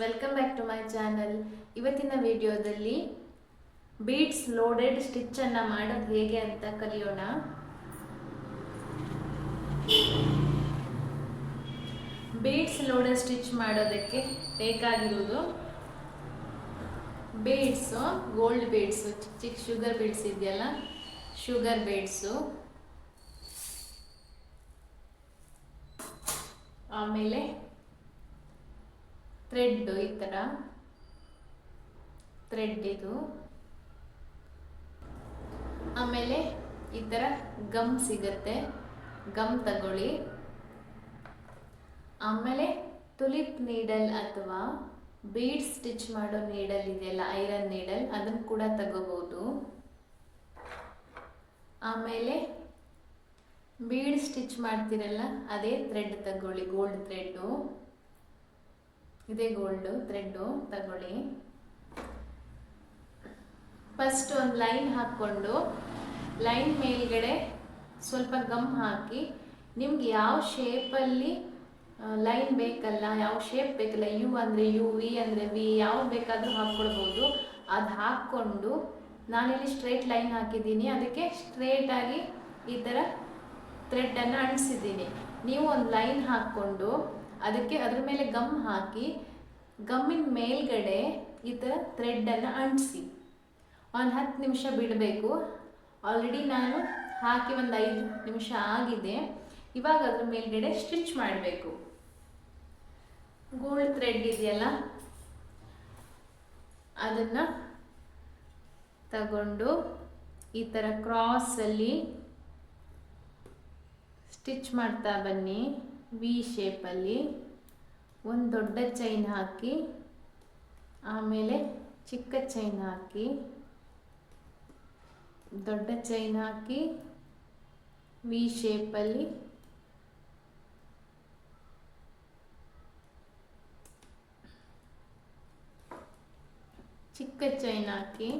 Welcome back to my channel ಇವತ್ತಿನ ವಿಡಿಯೋದಲ್ಲಿ beads loaded ಸ್ಟಿಚ್ಚನ್ನು ಮಾಡೋದು ಹೇಗೆ ಅಂತ ಕಲಿಯೋಣ. ಬೀಡ್ಸ್ ಲೋಡೆಡ್ ಸ್ಟಿಚ್ ಮಾಡೋದಕ್ಕೆ ಬೇಕಾಗಿರುವುದು ಬೀಡ್ಸು ಗೋಲ್ಡ್ ಬೀಡ್ಸು ಚಿಕ್ಕ ಚಿಕ್ಕ ಶುಗರ್ ಬೀಡ್ಸ್ ಇದೆಯಲ್ಲ? ಶುಗರ್ ಬೀಡ್ಸು ಆಮೇಲೆ ಥ್ರೆಡ್ ಈ ಥರ ಥ್ರೆಡ್ ಇದು. ಆಮೇಲೆ ಈ ಥರ ಗಮ್ ಸಿಗತ್ತೆ. ಗಮ್ ತಗೊಳ್ಳಿ. ಆಮೇಲೆ ತುಲಿಪ್ ನೀಡಲ್ ಅಥವಾ ಬೀಡ್ ಸ್ಟಿಚ್ ಮಾಡೋ ನೀಡಲ್ ಇದೆಯಲ್ಲ ಐರನ್ ನೀಡಲ್ ಅದನ್ನು ಕೂಡ ತಗೋಬೋದು. ಆಮೇಲೆ ಬೀಡ್ ಸ್ಟಿಚ್ ಮಾಡ್ತಿರಲ್ಲ, ಅದೇ ಥ್ರೆಡ್ ತಗೊಳ್ಳಿ ಗೋಲ್ಡ್ ಥ್ರೆಡ್ಡು ಇದೇ ಗೋಲ್ಡ್ ಥ್ರೆಡ್ಡು ತಗೊಳ್ಳಿ. ಫಸ್ಟ್ ಒಂದು ಲೈನ್ ಹಾಕ್ಕೊಂಡು ಲೈನ್ ಮೇಲ್ಗಡೆ ಸ್ವಲ್ಪ ಗಮ್ ಹಾಕಿ, ನಿಮ್ಗೆ ಯಾವ ಶೇಪಲ್ಲಿ ಲೈನ್ ಬೇಕಲ್ಲ, ಯಾವ ಶೇಪ್ ಬೇಕಲ್ಲ ಯು ಅಂದರೆ ಯು ವಿ ಅಂದರೆ ವಿ ಯಾವ ಬೇಕಾದರೂ ಹಾಕ್ಕೊಳ್ಬೋದು ಅದು ಹಾಕ್ಕೊಂಡು, ನಾನಿಲ್ಲಿ ಸ್ಟ್ರೇಟ್ ಲೈನ್ ಹಾಕಿದ್ದೀನಿ. ಅದಕ್ಕೆ ಸ್ಟ್ರೇಟಾಗಿ ಈ ಥರ ಥ್ರೆಡ್ಡನ್ನು ಅಂಟಿಸಿದ್ದೀನಿ. ನೀವು ಒಂದು ಲೈನ್ ಹಾಕ್ಕೊಂಡು ಅದಕ್ಕೆ ಅದ್ರ ಮೇಲೆ ಗಮ್ ಹಾಕಿ ಗಮ್ಮಿನ ಮೇಲ್ಗಡೆ ಈ ಥರ ಥ್ರೆಡ್ಡನ್ನು ಅಂಟಿಸಿ. ಒಂದು ಹತ್ತು ನಿಮಿಷ ಬಿಡಬೇಕು. ಆಲ್ರೆಡಿ ನಾನು ಹಾಕಿ ಒಂದು ಐದು ನಿಮಿಷ ಆಗಿದೆ. ಇವಾಗ ಅದ್ರ ಮೇಲ್ಗಡೆ ಸ್ಟಿಚ್ ಮಾಡಬೇಕು. ಗೋಲ್ಡ್ ಥ್ರೆಡ್ ಇದೆಯಲ್ಲ? ಅದನ್ನು ತಗೊಂಡು ಈ ಥರ ಕ್ರಾಸಲ್ಲಿ ಸ್ಟಿಚ್ ಮಾಡ್ತಾ ಬನ್ನಿ. ವಿ ಶೇಪಲ್ಲಿ ಒಂದು ದೊಡ್ಡ ಚೈನ್ ಹಾಕಿ, ಆಮೇಲೆ ಚಿಕ್ಕ ಚೈನ್ ಹಾಕಿ, ದೊಡ್ಡ ಚೈನ್ ಹಾಕಿ ವಿ ಶೇಪಲ್ಲಿ ಚಿಕ್ಕ ಚೈನ್ ಹಾಕಿ.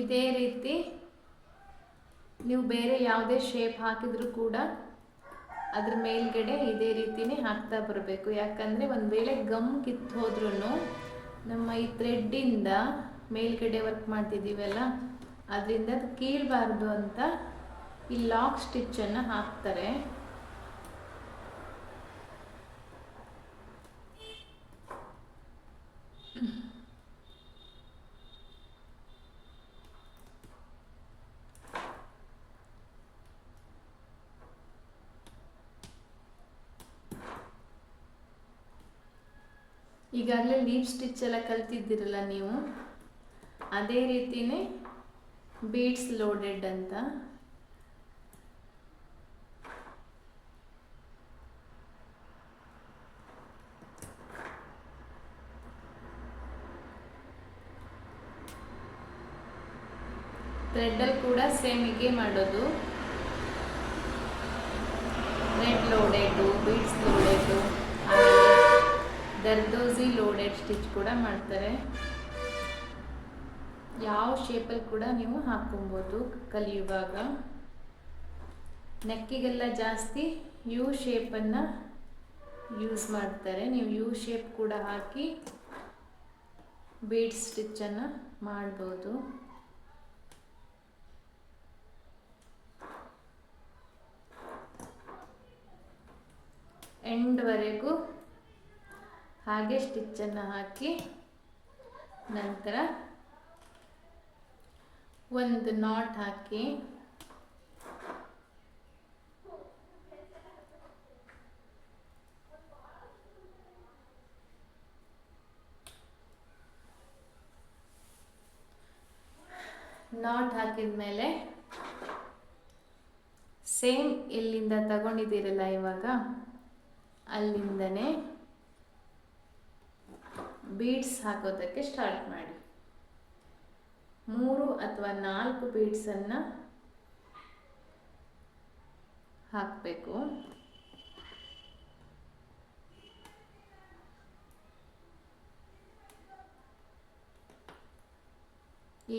ಇದೇ ರೀತಿ ನೀವು ಬೇರೆ ಯಾವುದೇ ಶೇಪ್ ಹಾಕಿದರೂ ಕೂಡ ಅದ್ರ ಮೇಲ್ಗಡೆ ಇದೇ ರೀತಿನೇ ಹಾಕ್ತಾ ಬರಬೇಕು. ಯಾಕಂದರೆ ಒಂದು ವೇಳೆ ಗಮ್ ಕಿತ್ತು ಹೋದ್ರೂ ನಮ್ಮ ಈ ಥ್ರೆಡ್ಡಿಂದ ಮೇಲ್ಗಡೆ ವರ್ಕ್ ಮಾಡ್ತಿದ್ದೀವಲ್ಲ ಅದರಿಂದ ಅದು ಕೀಳಬಾರ್ದು ಅಂತ ಈ ಲಾಕ್ ಸ್ಟಿಚ್ಚನ್ನು ಹಾಕ್ತಾರೆ. ಈಗಾಗಲೇ ಲೀಪ್ ಸ್ಟಿಚ್ ಎಲ್ಲ ಕಲ್ತಿದ್ದೀರಲ್ಲ ನೀವು? ಅದೇ ರೀತಿನೇ ಬೀಡ್ಸ್ ಲೋಡೆಡ್ ಅಂತ. ಥ್ರೆಡ್ಡಲ್ಲಿ ಕೂಡ ಸೇಮ್ ಹೀಗೆ ಮಾಡೋದು. Thread loaded beads loaded ದರ್ದೋಸಿ loaded stitch ಕೂಡ ಮಾಡ್ತಾರೆ. ಯಾವ ಶೇಪಲ್ಲಿ ಕೂಡ ನೀವು ಹಾಕೊಬೋದು ಕಲಿಯುವಾಗ. ನೆಕ್ಕಿಗೆಲ್ಲ ಜಾಸ್ತಿ ಯು ಶೇಪನ್ನು ಯೂಸ್ ಮಾಡ್ತಾರೆ. ನೀವು ಯು ಶೇಪ್ ಕೂಡ ಹಾಕಿ ಬೀಡ್ ಸ್ಟಿಚ್ಚನ್ನು ಮಾಡ್ಬೋದು. ಎಂಡ್ವರೆಗೂ ಹಾಗೆ ಸ್ಟಿಚ್ಚನ್ನು ಹಾಕಿ ನಂತರ ಒಂದು ನಾಟ್ ಹಾಕಿ ನಾಟ್ ಹಾಕಿದ ಮೇಲೆ ಸೇಮ್ ಎಲ್ಲಿಂದ ತಗೊಂಡಿದ್ದೀರಲ್ಲ ಇವಾಗ? ಅಲ್ಲಿಂದನೇ ಬೀಡ್ಸ್ ಹಾಕೋದಕ್ಕೆ ಸ್ಟಾರ್ಟ್ ಮಾಡಿ. ಮೂರು ಅಥವಾ ನಾಲ್ಕು ಬೀಡ್ಸನ್ನು ಹಾಕಬೇಕು.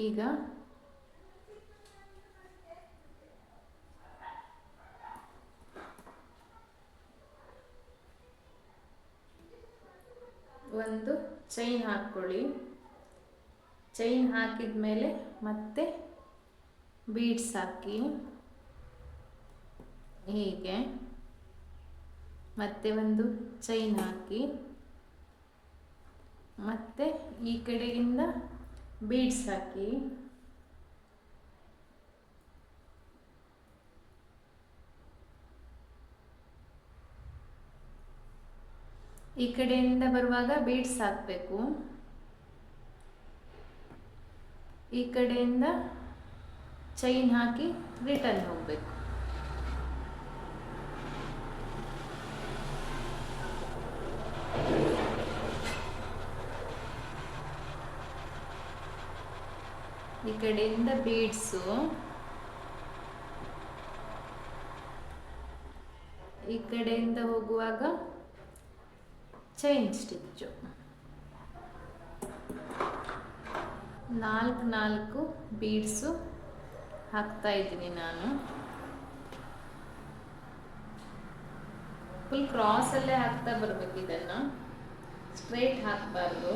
ಈಗ ಒಂದು ಚೈನ್ ಹಾಕ್ಕೊಳ್ಳಿ. ಚೈನ್ ಹಾಕಿದ ಮೇಲೆ ಮತ್ತೆ ಬೀಡ್ಸ್ ಹಾಕಿ. ಹೀಗೆ. ಮತ್ತೆ ಒಂದು ಚೈನ್ ಹಾಕಿ. ಮತ್ತೆ ಈ ಕಡೆಯಿಂದ ಬೀಡ್ಸ್ ಹಾಕಿ. ಈ ಕಡೆಯಿಂದ ಬರುವಾಗ ಬೀಡ್ಸ್ ಹಾಕಬೇಕು. ಈ ಕಡೆಯಿಂದ ಚೈನ್ ಹಾಕಿ ರಿಟರ್ನ್ ಹೋಗಬೇಕು. ಈ ಕಡೆಯಿಂದ ಬೀಡ್ಸು ಈ ಕಡೆಯಿಂದ ಹೋಗುವಾಗ ಚೈನ್ ಸ್ಟಿಚ್ಚು ನಾಲ್ಕು ನಾಲ್ಕು ಬೀಡ್ಸು ಹಾಕ್ತಾ ಇದ್ದೀನಿ ನಾನು. ಫುಲ್ ಕ್ರಾಸಲ್ಲೇ ಹಾಕ್ತಾ ಬರಬೇಕು ಇದನ್ನು. ಸ್ಟ್ರೈಟ್ ಹಾಕಬಾರ್ದು.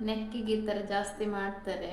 ನೆಕ್ಕಿಗೆ ಈ ಥರ ಜಾಸ್ತಿ ಮಾಡ್ತಾರೆ.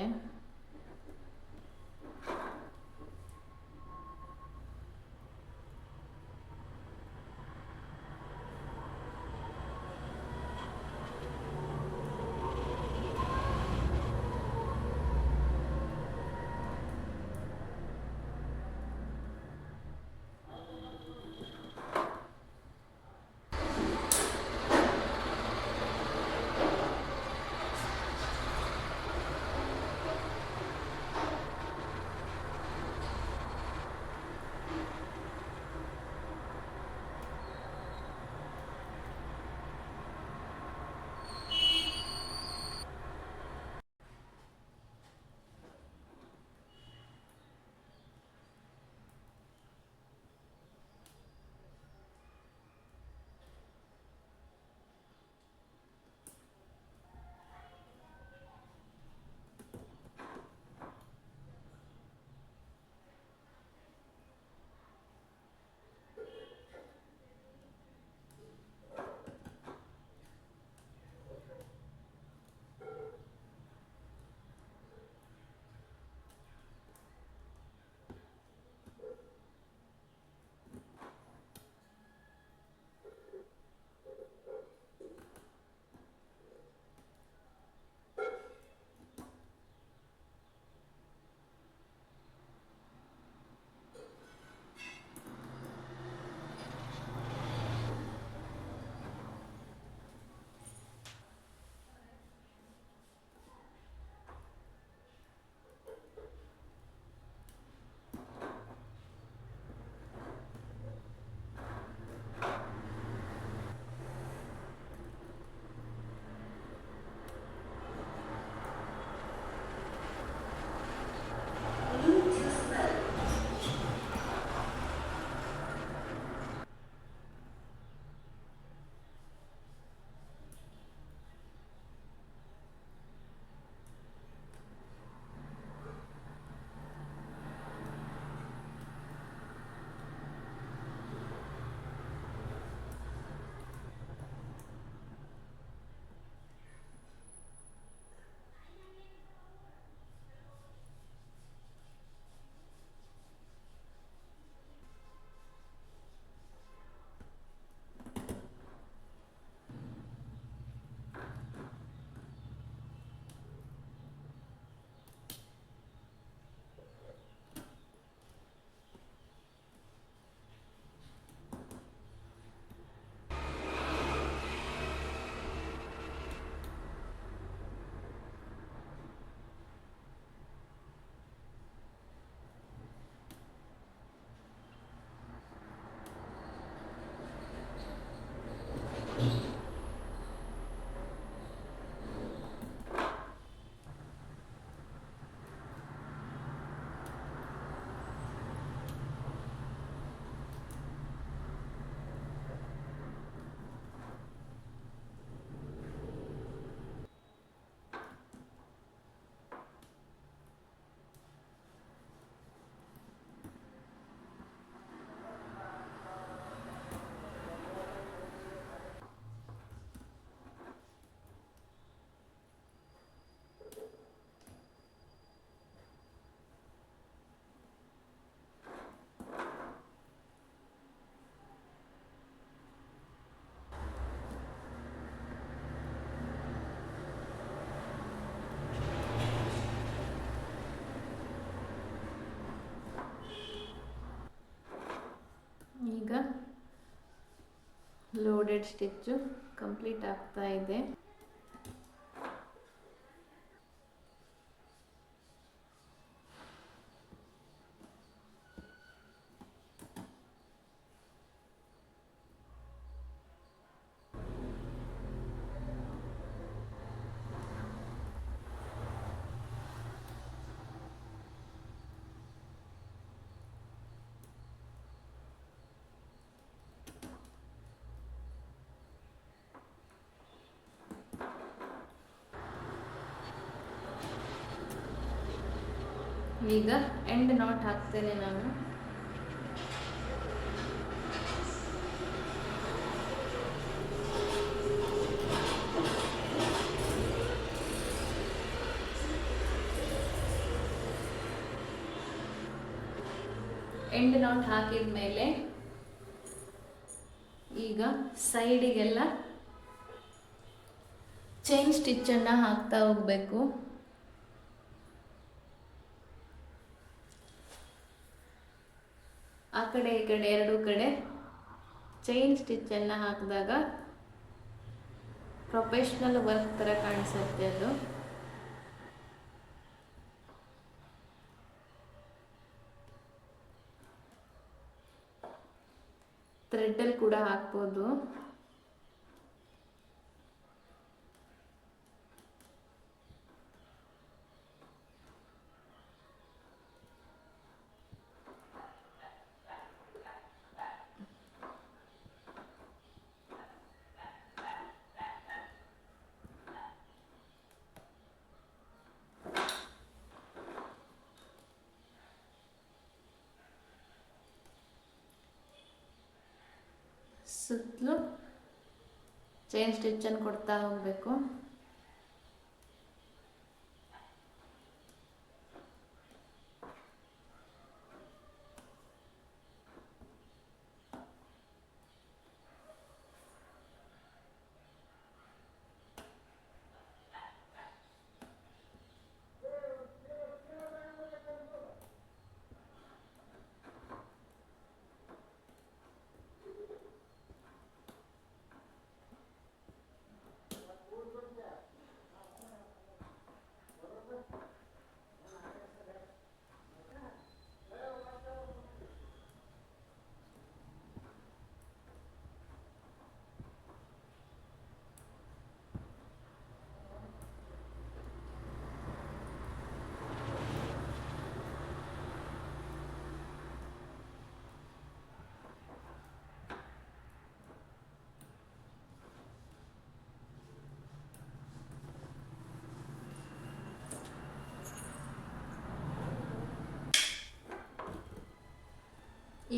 ಲೋಡೆಡ್ ಸ್ಟಿಚ್ಚು ಕಂಪ್ಲೀಟ್ ಆಗ್ತಾ ಇದೆ. ಈಗ ಎಂಡ್ ನಾಟ್ ಹಾಕ್ತೇನೆ ನಾನು. ಎಂಡ್ ನಾಟ್ ಹಾಕಿದ ಮೇಲೆ ಈಗ ಸೈಡಿಗೆಲ್ಲ ಚೈನ್ ಸ್ಟಿಚ್ಚನ್ನು ಹಾಕ್ತಾ ಹೋಗಬೇಕು. ಆ ಕಡೆ, ಈ ಕಡೆ, ಎರಡೂ ಕಡೆ ಚೈನ್ ಸ್ಟಿಚ್ಚನ್ನು ಹಾಕಿದಾಗ ಪ್ರೊಫೆಷ್ನಲ್ ವರ್ಕ್ ಥರ ಕಾಣಿಸುತ್ತೆ ಅದು. ಥ್ರೆಡ್ಡಲ್ಲಿ ಕೂಡ ಹಾಕ್ಬೋದು. ಸುತ್ತಲೂ ಚೈನ್ ಸ್ಟಿಚ್ಚನ್ನು ಕೊಡ್ತಾ ಹೋಗಬೇಕು.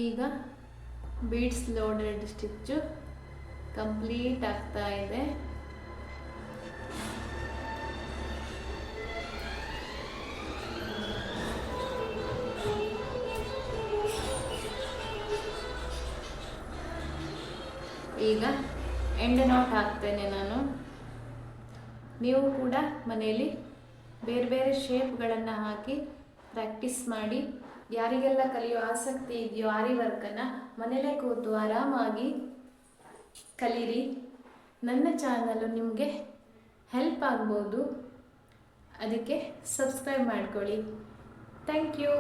ಈಗ ಬೀಡ್ಸ್ ಲೋಡೆಡ್ ಸ್ಟಿಚ್ಚು ಕಂಪ್ಲೀಟ್ ಆಗ್ತಾ ಇದೆ. ಈಗ ಎಂಡ್ ನೋಟ್ ಹಾಕ್ತೇನೆ ನಾನು. ನೀವು ಕೂಡ ಮನೆಯಲ್ಲಿ ಬೇರೆ ಬೇರೆ ಶೇಪ್ಗಳನ್ನು ಹಾಕಿ ಪ್ರಾಕ್ಟೀಸ್ ಮಾಡಿ. ಯಾರಿಗೆಲ್ಲ ಕಲಿಯೋ ಆಸಕ್ತಿ ಇದೆಯೋ ಆರಿ ವರ್ಕನ್ನು ಮನೇಲೇ ಕೂತು ಆರಾಮಾಗಿ ಕಲೀರಿ. ನನ್ನ ಚಾನಲು ನಿಮಗೆ ಹೆಲ್ಪ್ ಆಗ್ಬೋದು. ಅದಕ್ಕೆ ಸಬ್ಸ್ಕ್ರೈಬ್ ಮಾಡ್ಕೊಳ್ಳಿ. Thank you.